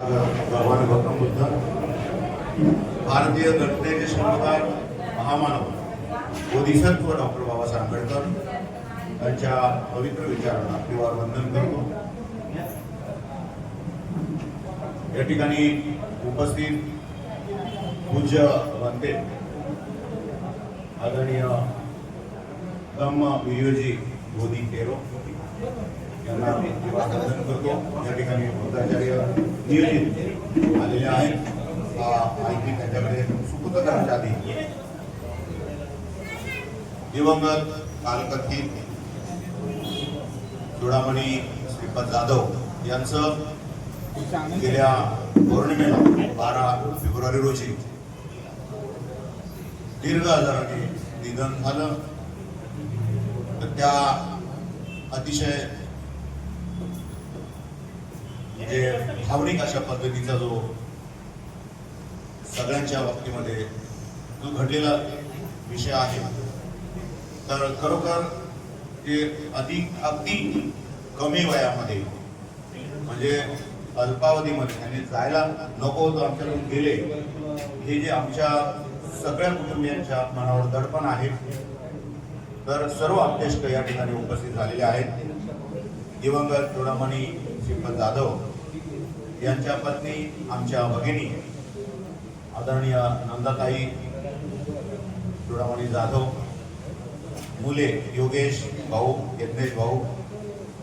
भगवान गौतम बुद्ध भारतीय घटनेचे शिल्पकार महामानव बोधिसत्व डॉक्टर बाबासाहेब आंबेडकर त्यांच्या पवित्र विचारांना किंवा वंदन करतो. या ठिकाणी उपस्थित पूज्य बनते आदरणीय तम वियोजी बोधी केरो यांना अभिवादन करतो या ठिकाणी बुद्धाचार्य नियोजित आलेले आहेत माहिती त्यांच्याकडे सुपूर्द करण्याच्या आधी दिवंगत कालकथित चुडामणी श्रीपद जाधव यांचं गेल्या पौर्णिमेला बारा फेब्रुवारी रोजी दीर्घ आजाराने निधन झालं तर त्या अतिशय म्हणजे भावनिक अशा पद्धतीचा जो सगळ्यांच्या बाबतीमध्ये जो घडलेला विषय आहे तर खरोखर ते अधिक अगदी कमी वयामध्ये म्हणजे अल्पावधीमध्ये आणि जायला नको होतं आमच्याकडून गेले हे जे आमच्या सगळ्या कुटुंबियांच्या मनावर दडपण आहे तर सर्व अध्यक्ष या ठिकाणी उपस्थित झालेले आहेत. दिवंगत चुडामणी श्रीपद जाधव यांच्या पत्नी आमच्या भगिनी आदरणीय नंदाताई चुडामणी जाधव मुले योगेश भाऊ यज्ञेश भाऊ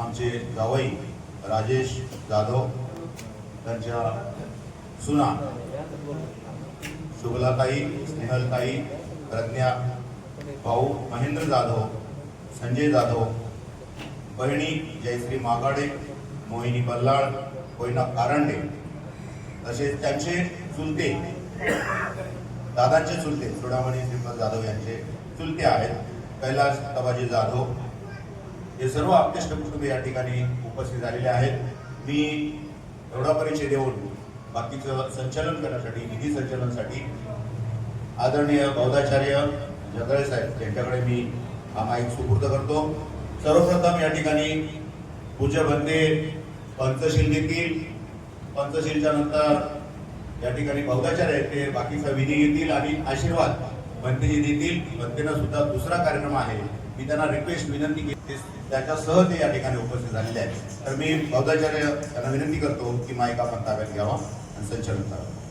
आमचे जावई राजेश जाधव त्यांच्या सुना शुभलाताई स्नेहलताई प्रज्ञा भाऊ महेंद्र जाधव संजय जाधव बहिणी जयश्री मागाडे मोहिनी बल्लाळ कोयना कारंडे तसेच त्यांचे चुलते दादांचे चुलते चुडामणी श्रीपद जाधव यांचे चुलते आहेत. कैलास तबाजी जाधव हे सर्व आपल्याष्ट कुटुंबे या ठिकाणी उपस्थित झालेले आहेत. मी एवढा परिचय देऊन बाकीचं संचालन करण्यासाठी निधी संचालनासाठी आदरणीय बौद्धाचार्य जगळे साहेब यांच्याकडे मी हा माईक सुपूर्द करतो. सर्वप्रथम या ठिकाणी पूज्य बंदे पंचशील देतील पंचशीलच्या नंतर या ठिकाणी बौद्धाचार्य आहेत ते. बाकीचा विधी घेतील आणि आशीर्वाद बंदेजी देतील. बनतेनं सुद्धा दुसरा कार्यक्रम आहे. मी त्यांना रिक्वेस्ट विनंती केली. त्याच्यासह ते या ठिकाणी उपस्थित झालेले आहेत. तर मी बौद्धाचार्य त्यांना विनंती करतो की माईक आपण ताब्यात घ्यावा आणि संचलन करावं.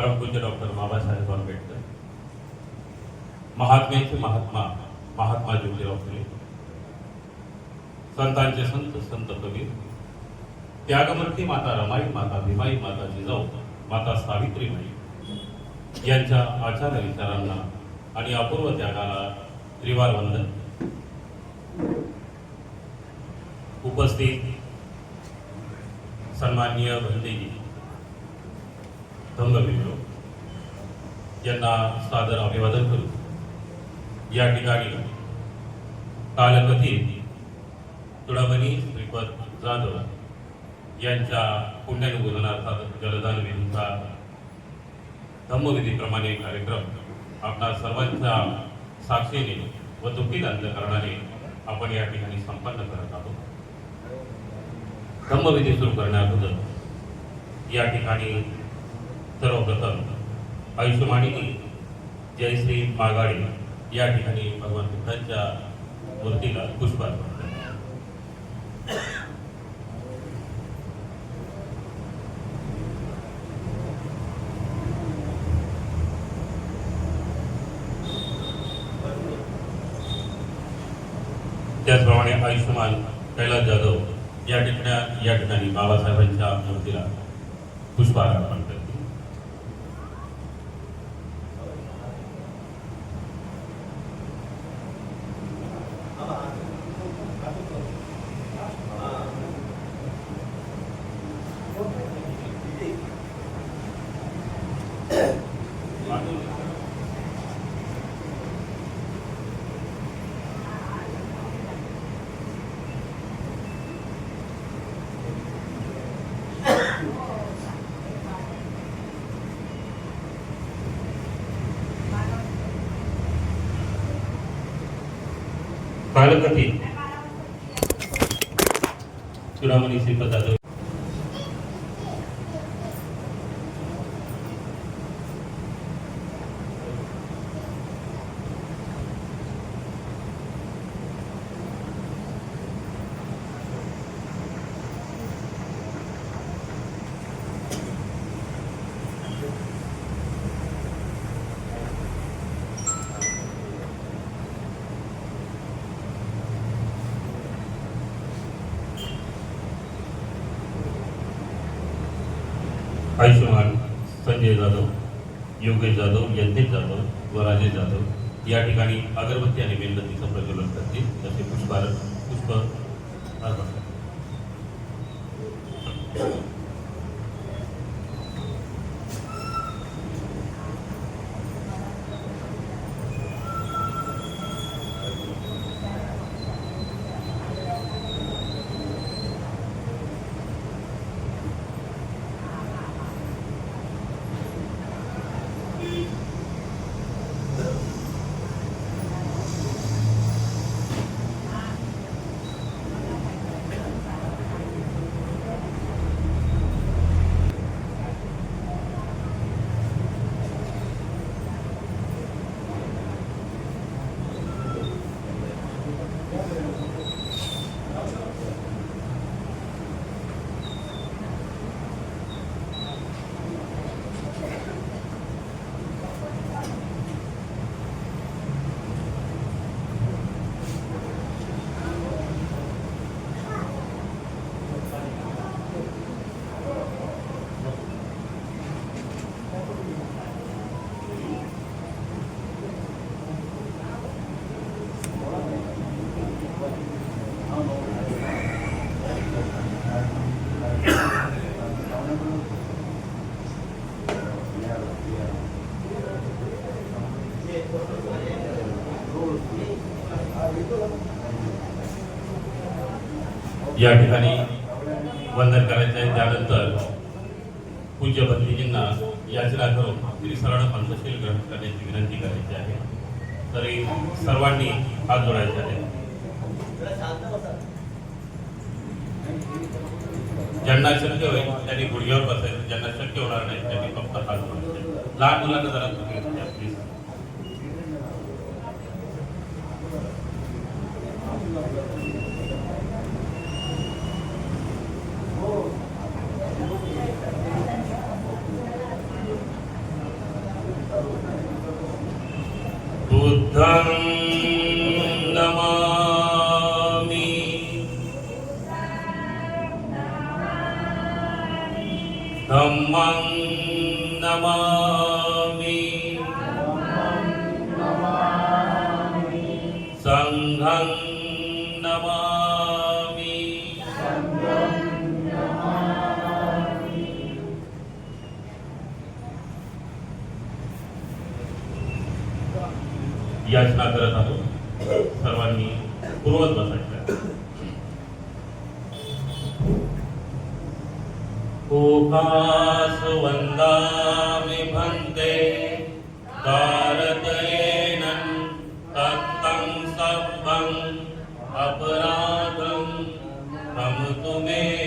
परमपूज्य डॉक्टर बाबासाहेब आंबेडकर महात्म्याचे महात्मा महात्मा ज्योतिराव फुले संतांचे संत संत कबीर त्यागमूर्ती माता रमाई माता भीमाई माता जिजाऊ माता सावित्रीबाई यांच्या आचार विचारांना आणि अपूर्व त्यागाला त्रिवार वंदन उपस्थित सन्माननीय भंतेजी धम्मबिंदू यांना सादर अभिवादन करू. या ठिकाणी कालकथित तुळामणी श्रीपद जाधव यांच्या पुण्यानुबोधनार्थात जलदान विधीचा धम्मविधीप्रमाणे कार्यक्रम आपणा सर्वांच्या साक्षीने व दुःखित अंतकरणाने आपण या ठिकाणी संपन्न करत आहोत. धम्मविधी सुरू करण्याअगोदर या ठिकाणी सर्वप्रथम आयुष्यमाणीने जयश्री मागाडे या ठिकाणी भगवान बुद्धांच्या मूर्तीला पुष्प त्याचप्रमाणे आयुष्यमान कैलास जाधव या ठिकाणी या ठिकाणी बाबासाहेबांच्या मूर्तीला पुष्पहार अर्पण करतील कालकथित चुडामणी आयुष्यमान संजय जाधव योगेश जाधव यज्ञेश जाधव व राजेश जाधव या ठिकाणी अगरबत्ती आणि मेणबत्तीचं प्रज्वलन करतील. तसे पुष्पार पुष्प अर्पण या ठिकाणी वंदन करायचं आहे त्यानंतर पूज्य भंतीजींना याचना करून त्रिसरण पंचशील ग्रहण करण्याची विनंती करायची आहे. तरी सर्वांनी हात जोडायचे आहे ज्यांना शक्य होईल त्यांनी गुडघ्यावर बसायचं. ज्यांना शक्य होणार नाही त्यांनी फक्त हात जोडायचे लहान मुलांना जरा याचना करत आहोत. सर्वांनी पूर्वत बसायचं कोकास वंदामि भन्ते कारतयेन तत्तं सर्वम् अपराधं रमतु मे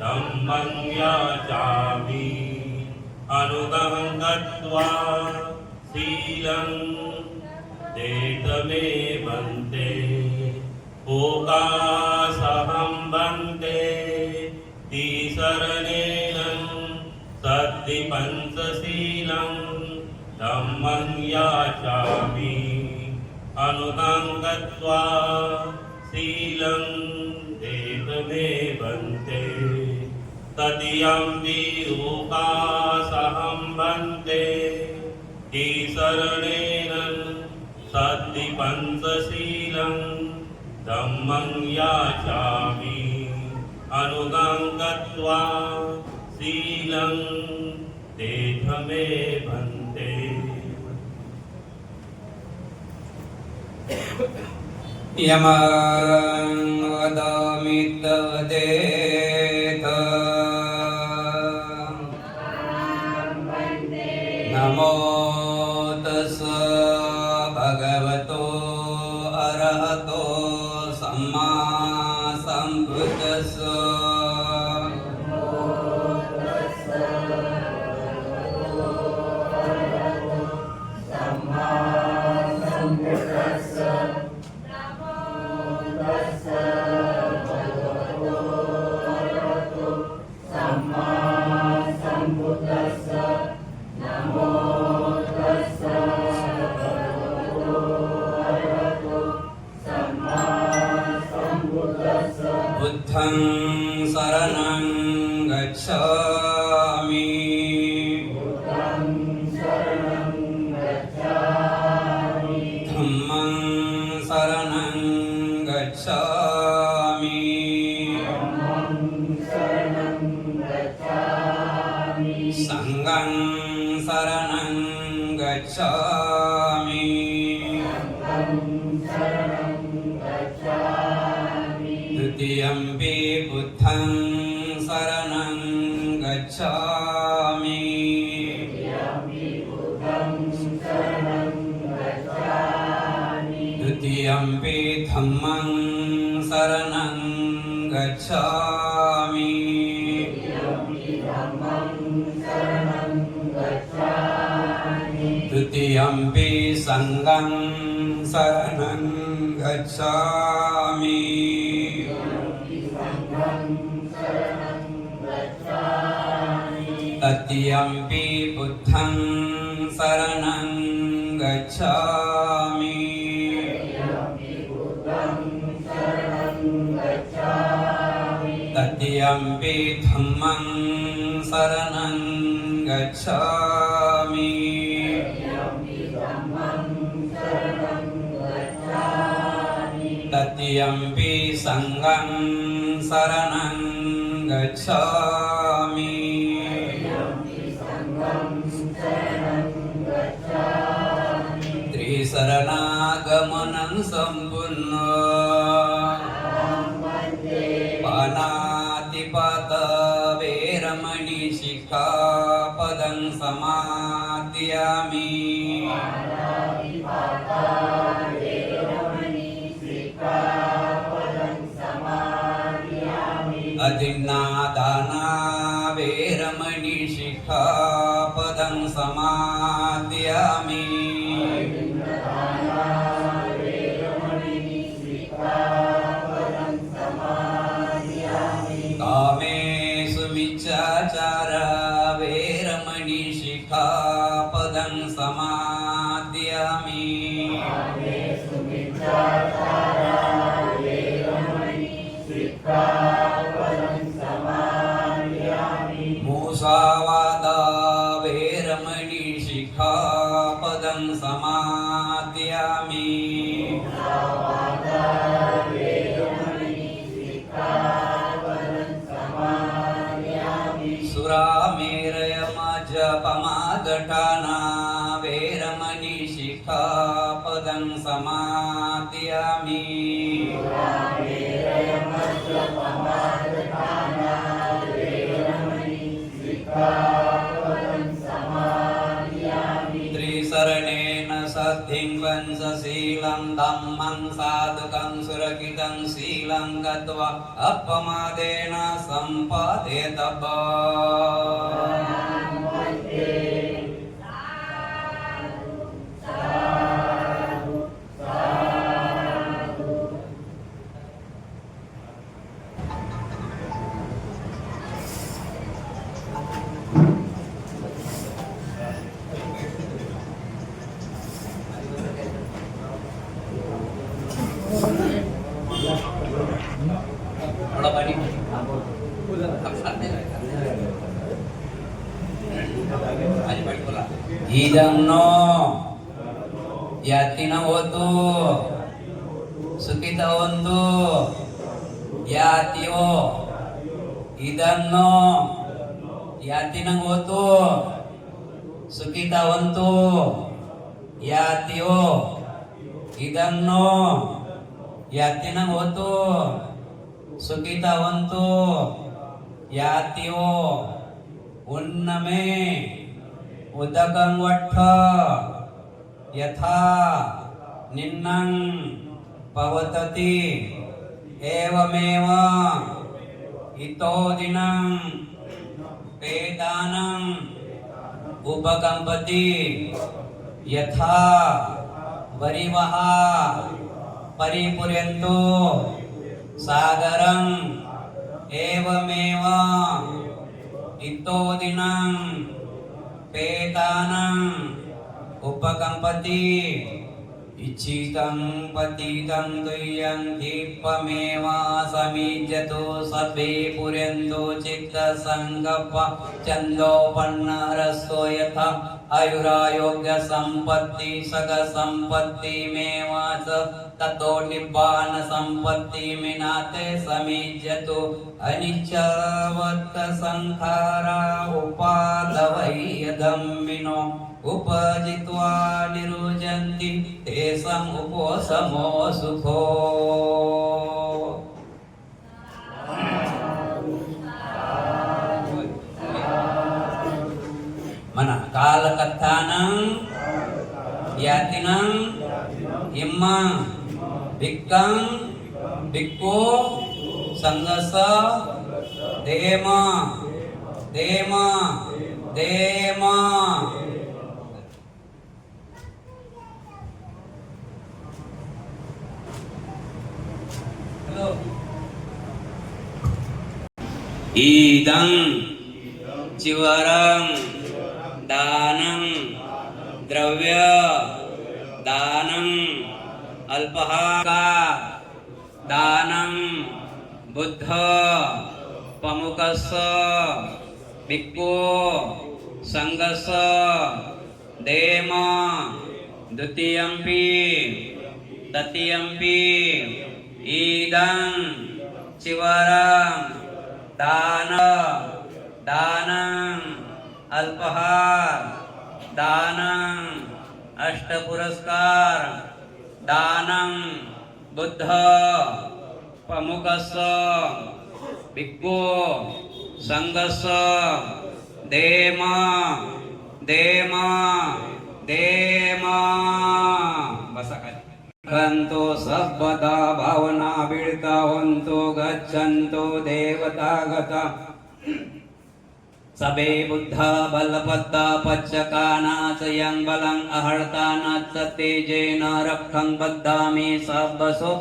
धम्मं याचामि अनुदहं गत्वा शीलं देतमे बन्ते ओकासहं बन्ते तिसरणेन सद्धि पञ्चशीलं धम्मं याचामि अनुगं गत्वा शीलं देतमे बन्ते तदीयं विरूपासहं बन्ते तिसरणेन सद्धि पञ्चशीलं धम्मं याचामि। अनुगं गत्वा शीलं तेथमे भन्ते यमं वदामि नमो सम्बुद्धस्स बुद्धं शरणं गच्छामि। तृतीयम्पि सङ्गं शरणं गच्छामि। तृतीयम्पि बुद्धं तृतीयम्पि सङ्गं शरणं गच्छामि अधिज्ञादानावे समाद्यामि। আমি සංගම් ධම්මං සාදුකං සුරකිතං සීලං ගත්වා අප්පමාදේන සම්පාදේ තබ්බා ಸುಖಿತ ಒಂದು ಯಾತಿಯೋ, ಇದನ್ನು ಯಾತಿನ ಓದು ಸುಖಿತ ಒಂದು ಯಾತಿಯೋ, ಇದನ್ನು ಯಾತಿನ ಓದು ಸುಖಿತವಂತು ಯಾತಿಯೋ, ಉನ್ನಮೆ ಉದಕಂ ವಟ್ಟ ಯಥಾ ನಿನ್ನಂ පවතති ඒවමේව හිතෝදිනම් පේදානම් උපකම්පති යථා වරිවහා පරිපුරෙන්තෝ සාගරං ඒවමේව හිතෝදිනම් පේදානම් උපකම්පති इच्छितं पतितं तुमेवा दीपमेवासमीजतो सफे पुरयन्तु चित्तसङ्गप् छन्दोपन्नरसो यथा अयुरायोग्यसम्पत्ति सखसम्पत्तिमेवा ततो निब्बानसम्पत्तिमिनाते मिनाथे समीजतु अनिचावत्सङ्खराहुपालवैयदं मीनो उपजित्वा निरुजन्ति तेषाम् उपोसमो सुखो మన కాలకథానం యాతినం ఇమ్మ బిక్కం బిక్కో సంగస దేమ దేమ దేమ ईदं चिवरं दानं द्रव्य दानम् अल्पहाका दानं बुद्ध पमुकस पिक्वो सङ्गस देम द्वितीयम्पि तृतीयम्पि ईदं चिवर दान दानं अल्पहार दानं अष्टपुरस्कार दानं बुद्ध प्रमुखस भिक्को संगस देम देम देम। बसा खाली सर्वदा भावना बीळतावन्तो गच्छन्तो देवता गता। सबे बुद्ध बलपत्ता पच्चकानाच यं बलं अहर्तानाच तेजेन रक्षं बद्धामि सर्वसो।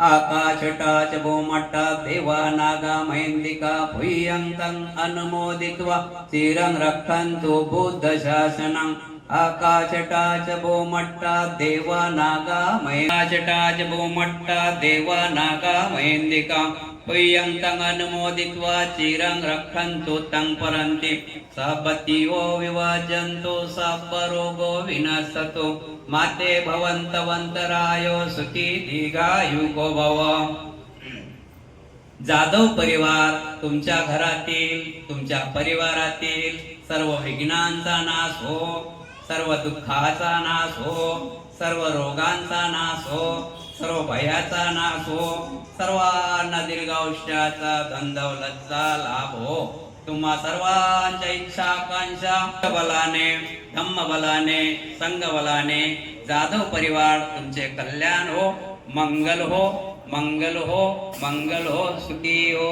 आकाशटा च भूमट्टा देवा नागा महेन्दिका भूयन्तं अनुमोदित्वा। चिरं रक्षन्तु बुद्धशासनम् आकाशटाच भूमट्टा देवा नागा महेन्द्राचटाच भूमट्टा देवा नागा महेन्दिका पुय्यन्तं अनुमोदित्वा चिरं रक्षन्तु तं परन्ति. सबत्यो विवाजन्तु सपरोगो विनशतु माते भवन्तवन्तरायो सुखी दीर्घायुगो भव. जाधव परिवार तुमच्या घरातील तुमच्या परिवारातील सर्व विघ्नांचा नाश हो. सर्व दुःखाचा नाश हो सर्व रोगांचा नाश हो सर्व भयाचा नाश हो सर्वांना दीर्घायुष्याचा धनदौलतचा लाभ हो. तुम्हा सर्वांच्या इच्छा आकांक्षा बलाने धम्म बलाने संघ बलाने जाधव परिवार तुमचे कल्याण हो. मंगल हो मंगल हो मंगल हो सुखी हो.